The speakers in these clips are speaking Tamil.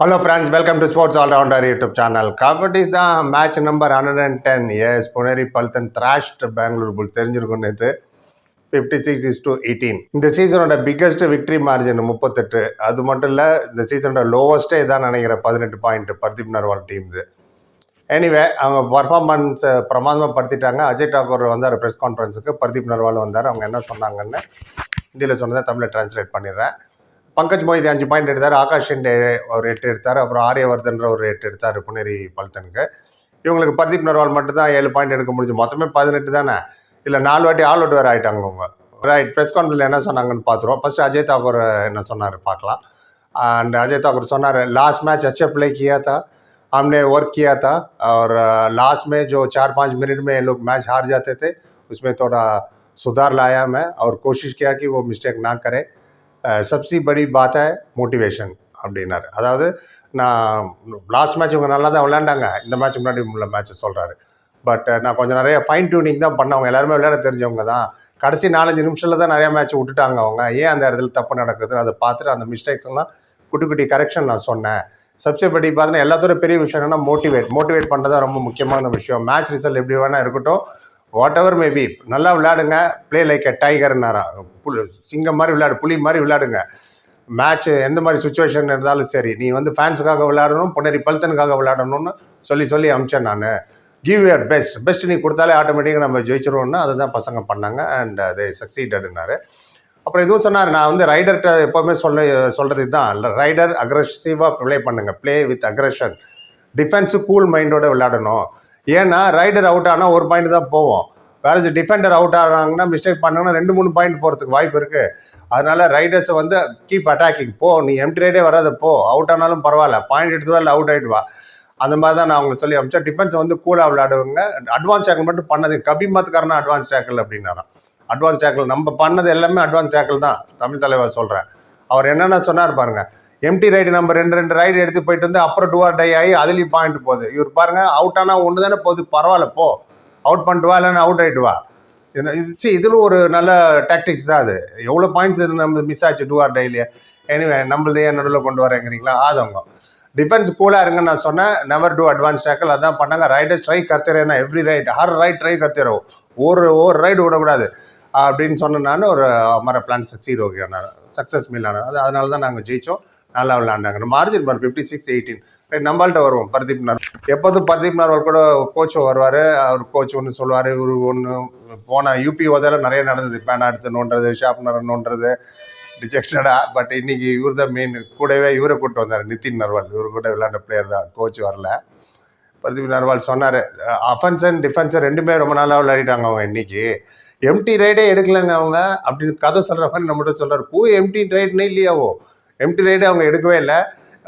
Hello friends welcome to sports allrounder YouTube channel kabaddi தான் match number hundred and ten is Puneri Paltan thrashed Bengaluru bull. தெரிஞ்சிருக்கும் நேற்று fifty six is to eighteen இந்த சீசனோட பிக்கஸ்ட் விக்ட்ரி மார்ஜின் முப்பத்தெட்டு. அது மட்டும் இல்லை இந்த சீசனோட லோவஸ்ட்டே இதான் நினைக்கிறேன் பதினெட்டு பாயிண்ட் பர்தீப் நர்வால் டீம் இது. எனிவே அவங்க பர்ஃபார்மன்ஸை பிரமாதமாக படுத்திட்டாங்க அஜய் டாக்கூர் வந்தார் ப்ரெஸ் கான்ஃபரன்ஸுக்கு பர்தீப் நர்வால் வந்தார். அவங்க என்ன சொன்னாங்கன்னு ஹிந்தியில் சொன்னதை தமிழில் ட்ரான்ஸ்லேட் பண்ணிடுறேன். பங்கஜ் மொய்தி அஞ்சு பாயிண்ட் எடுத்தார் ஆகாஷ் ஷெண்டே ஒரு எட்டு எடுத்தார் அப்புறம் ஆரியவர்தன்ற ஒரு எட்டு எடுத்தார் புனேரி பல்தனுக்கு இவங்களுக்கு பர்தீப் நர்வால் மட்டும்தான் ஏழு பாயிண்ட் எடுக்க முடிஞ்சு மொத்தமே பதினெட்டு தானே இல்லை நாலு வாட்டி ஆல் அவுட் வேறு ஆகிட்டாங்க அவங்க ரைட் ப்ரெஸ் கான்ஃபரன்ஸில் என்ன சொன்னாங்கன்னு பார்த்துருவோம் ஃபர்ஸ்ட் அஜய் தாக்கூர் என்ன சொன்னார் பார்க்கலாம் அண்ட் अजय ठाकुर सुना रहे लास्ट मैच अच्छा प्ले किया था हमने वर्क किया था और लास्ट में जो चार पाँच मिनट में ये लोग मैच हार जाते थे उसमें थोड़ा सुधार लाया मैं और कोशिश किया कि वो मिस्टेक ना करे சப்சி படி பாத்த மோட்டிவேஷன் அப்படின்னாரு. அதாவது நான் லாஸ்ட் மேட்ச் இவங்க நல்லா தான் விளையாண்டாங்க. இந்த மேட்ச் முன்னாடி உள்ள மேட்ச்சை சொல்கிறாரு பட் நான் கொஞ்சம் நிறைய ஃபைன் டியூனிங் தான் பண்ணவங்க எல்லாருமே விளையாட தெரிஞ்சவங்க தான். கடைசி நாலஞ்சு நிமிஷத்தில் தான் நிறையா மேட்ச் விட்டுட்டாங்க அவங்க. ஏன் அந்த இடத்துல தப்பு நடக்குதுன்னு அதை பார்த்துட்டு அந்த மிஸ்டேக்ஸ்லாம் குட்டி குட்டி கரெக்ஷன் நான் சொன்னேன். சப்ஸ்டே படி பார்த்தீங்கன்னா எல்லாத்தோட பெரிய விஷயம் என்னன்னா மோட்டிவேட் மோட்டிவேட் பண்ணுறது ரொம்ப முக்கியமான விஷயம். மேட்ச் ரிசல்ட் எப்படி வேணால் இருக்கட்டும். வாட் எவர் மேபி நல்லா விளையாடுங்க. ப்ளே லைக் எ டைகர்னாரா புல் சிங்கம் மாதிரி விளையாடு புலி மாதிரி விளையாடுங்க. மேட்ச் எந்த மாதிரி சுச்சுவேஷன் இருந்தாலும் சரி நீ வந்து ஃபேன்ஸுக்காக விளையாடணும் பொன்னேரி பல்தனுக்காக விளையாடணும்னு சொல்லி சொல்லி அமிச்சேன் நான். கிவ் யுவர் பெஸ்ட் பெஸ்ட் நீ கொடுத்தாலே ஆட்டோமேட்டிக்காக நம்ம ஜெயிச்சிருவோம்னு அதுதான் பசங்க பண்ணாங்க அண்ட் அது சக்சீடட்னாரு அப்புறம் இதுவும் சொன்னார் நான் வந்து ரைடர்கிட்ட எப்போவுமே சொல்ல சொல்கிறது தான் ரைடர் அக்ரெசிவாக ப்ளே பண்ணுங்கள் play with aggression defence cool மைண்டோட விளையாடணும். ஏன்னா ரைடர் அவுட் ஆனால் ஒரு பாயிண்ட் தான் போவோம். வேற டிஃபெண்டர் அவுட் ஆகிறாங்கன்னா மிஸ்டேக் பண்ணாங்கன்னா ரெண்டு மூணு பாயிண்ட் போகிறதுக்கு வாய்ப்பு இருக்குது அதனால ரைடர்ஸை வந்து கீப் அட்டாக்கிங் போ நீ எம்டி ரைடே வராத போ. அவுட் ஆனாலும் பரவாயில்ல. பாயிண்ட் எடுத்துவா இல்லை அவுட் ஆகிடுவா அந்த மாதிரி தான் நான் உங்களுக்கு சொல்லி அமிச்சேன் டிஃபென்ஸ் வந்து கூலாக விளையாடுவாங்க. அட்வான்ஸ் டேக்கிள் மட்டும் பண்ணது கபிமத்துக்காரனா அட்வான்ஸ் டேக்கிள் அப்படின்னாராம். அட்வான்ஸ் டேக்கிள் நம்ம பண்ணது எல்லாமே அட்வான்ஸ் டேக்கிள் தான். தமிழ் தலைவர் சொல்கிறேன் அவர் என்னென்ன சொன்னார் பாருங்க. எம்டி ரைடு நம்ம ரெண்டு ரெண்டு ரைடு எடுத்து போயிட்டு வந்து அப்புறம் டூஆர் டை ஆகி அதுலேயும் பாயிண்ட் போகுது. இவர் பாருங்கள் அவுட் ஆனால் ஒன்று தானே போகுது பரவாயில்ல போ. அவுட் பண்ணிட்டு வா இல்லைன்னா அவுட் ஆகிட்டு வா. இது இது இதில் ஒரு நல்ல டாக்டிக்ஸ் தான் அது. எவ்வளோ பாயிண்ட்ஸ் நம்ம மிஸ் ஆச்சு டூ ஆர் டைலியே எனிவே நம்மளதே ஏன் நடுவில் கொண்டு வரேங்கிறீங்களா? ஆதங்கம் டிஃபென்ஸ் கூலாக இருங்கன்னு நான் சொன்னேன். நெவர் டூ அட்வான்ஸ் டேக்கல் அதான் பண்ணாங்க. ரைடர்ஸ் ட்ரை கத்துறேன்னா எவ்ரி ரைட் ஹர் ரைட் ட்ரை கத்துறோம் ஒரு ஒரு ரைடு விடக்கூடாது. அப்படின்னு சொன்ன நான். ஒரு மர பிளான் சக்சீட் ஓகே சக்ஸஸ் மீல் ஆனால் அது அதனால தான் நாங்கள் ஜெயித்தோம் நல்லா விளாண்டாங்க மார்ஜின் பார் ஃபிஃப்டி சிக்ஸ் எயிட்டீன் நம்மள்கிட்ட வருவோம். பர்தீப் நார் எப்போதும் பர்தீப் நர்வால் கூட கோச் வருவார். அவர் கோச் ஒன்று சொல்லுவார். இவர் ஒன்று போன யூபி ஓதால நிறைய நடந்தது. பேனா எடுத்து நோண்டுறது ஷார்ப்னர் நோண்டுறது ரிஜெக்டடா பட் இன்னைக்கு இவர் தான் மெயின் கூடவே இவரை கூப்பிட்டு வந்தார் நிதின் நர்வால். இவர் கூட விளையாண்ட பிளேயர் தான். கோச் வரல. பிரதீப் நர்வால் சொன்னார் அஃபென்ஸ் அண்ட் டிஃபென்ஸ் ரெண்டுமே ரொம்ப நாளாக விளையாடிட்டாங்க அவங்க இன்னைக்கு. எம்டி ரைடே எடுக்கலங்க அவங்க. அப்படின்னு கதை சொல்கிற மாதிரி நம்மகிட்ட சொல்கிறார் பூ எம்டி ரைட்னே இல்லையாவோ? எம்டி ரைடு அவங்க எடுக்கவே இல்லை.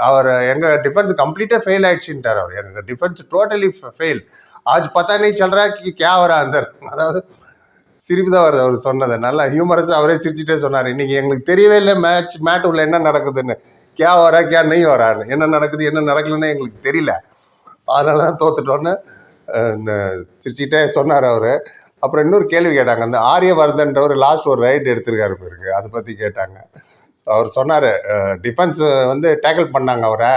அவர் எங்கள் டிஃபென்ஸ் கம்ப்ளீட்டாக ஃபெயில் ஆயிடுச்சுட்டார் அவர். எங்கள் டிஃபென்ஸ் டோட்டலி ஃபெயில் ஆஜ் பத்தா நீ சொல்கிறா கி கே வர அந்த அதாவது சிரிப்பு தான் வருது அவர் சொன்னது. நல்லா ஹியூமரஸ் அவரே சிரிச்சுட்டே சொன்னார். இன்றைக்கி எங்களுக்கு தெரியவே இல்லை மேட்ச் மேட் உள்ள என்ன நடக்குதுன்னு. கே வரா கே நெய் வரான்னு என்ன நடக்குது என்ன நடக்கலன்னு எங்களுக்கு தெரியல. அதனால தான் தோத்துட்டோன்னு சிரிச்சுட்டே சொன்னார் அவர். அப்புறம் இன்னொரு கேள்வி கேட்டாங்க அந்த ஆரியவர்தன்றவர் லாஸ்ட் ஒரு ரைடு எடுத்திருக்காரு பேருக்கு அதை பற்றி கேட்டாங்க. ஸோ அவர் சொன்னார் டிஃபென்ஸ் வந்து டேக்கிள் பண்ணாங்க அவரை.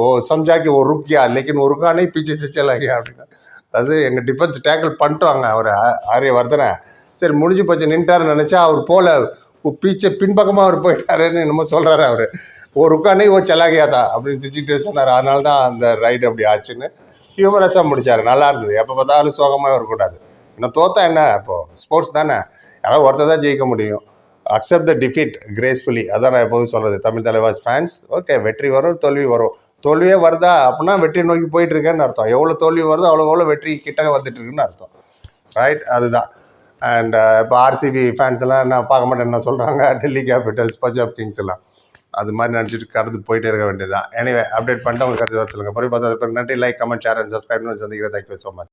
ஓ சம்ஜாக்கி ஒரு ருக்கியா லேக்கின் ஒரு ருக்கானே பீச்சே சிச்சலாகியா அப்படின்னா. அது எங்கள் டிஃபென்ஸ் டேக்கிள் பண்ணிட்டாங்க அவர் ஆரியவர்தனை. சரி முடிஞ்சு போச்சு நின்ட்டாருன்னு நினச்சா அவர் போல பீச்சை பின்பக்கமாக அவர் போயிட்டாருன்னு என்னமோ சொல்கிறாரு அவர். ஒரு ருக்கானே ஓ செலாகியாதா அப்படின்னு சிரிச்சுட்டே சொன்னார். அதனால தான் அந்த ரைடு அப்படி ஆச்சுன்னு ஹியூமரஸாக முடிச்சார். நல்லா இருந்தது. எப்போ பார்த்தாலும் சோகமாக இருக்கக்கூடாது. நான் தோத்தா என்ன? இப்போது ஸ்போர்ட்ஸ் தானே? யாராவது ஒருத்தர் தான் ஜெயிக்க முடியும். அக்செப்ட் த டிஃபீட் கிரேஸ்ஃபுல்லி அதான் நான் எப்போதும் சொல்கிறது தமிழ் தலைவாஸ் ஃபேன்ஸ் ஓகே வெற்றி வரும் தோல்வி வரும். தோல்வியே வருதா அப்படின்னா வெற்றி நோக்கி போயிட்டுருக்கேன்னு அர்த்தம். எவ்வளோ தோல்வி வருதோ அவ்வளோ எவ்வளோ வெற்றி கிட்ட வந்துட்டு இருக்குன்னு அர்த்தம். ரைட் அதுதான். அண்ட் இப்போ ஆர்சிபி ஃபேன்ஸ் எல்லாம் என்ன பார்க்க மாட்டேன் என்ன சொல்கிறாங்க டெல்லி கேபிட்டல்ஸ் பஞ்சாப் கிங்ஸ் எல்லாம். அது மாதிரி நினச்சிட்டு கடந்து போயிட்டே இருக்க வேண்டியதுதான். எனிவே அப்டேட் பண்ணிட்டு உங்களுக்கு கருத்து சொல்லுங்கள் பிறகு பார்த்தா நன்றி. Like comment share and subscribe சந்திக்கிறேன். Thank you so much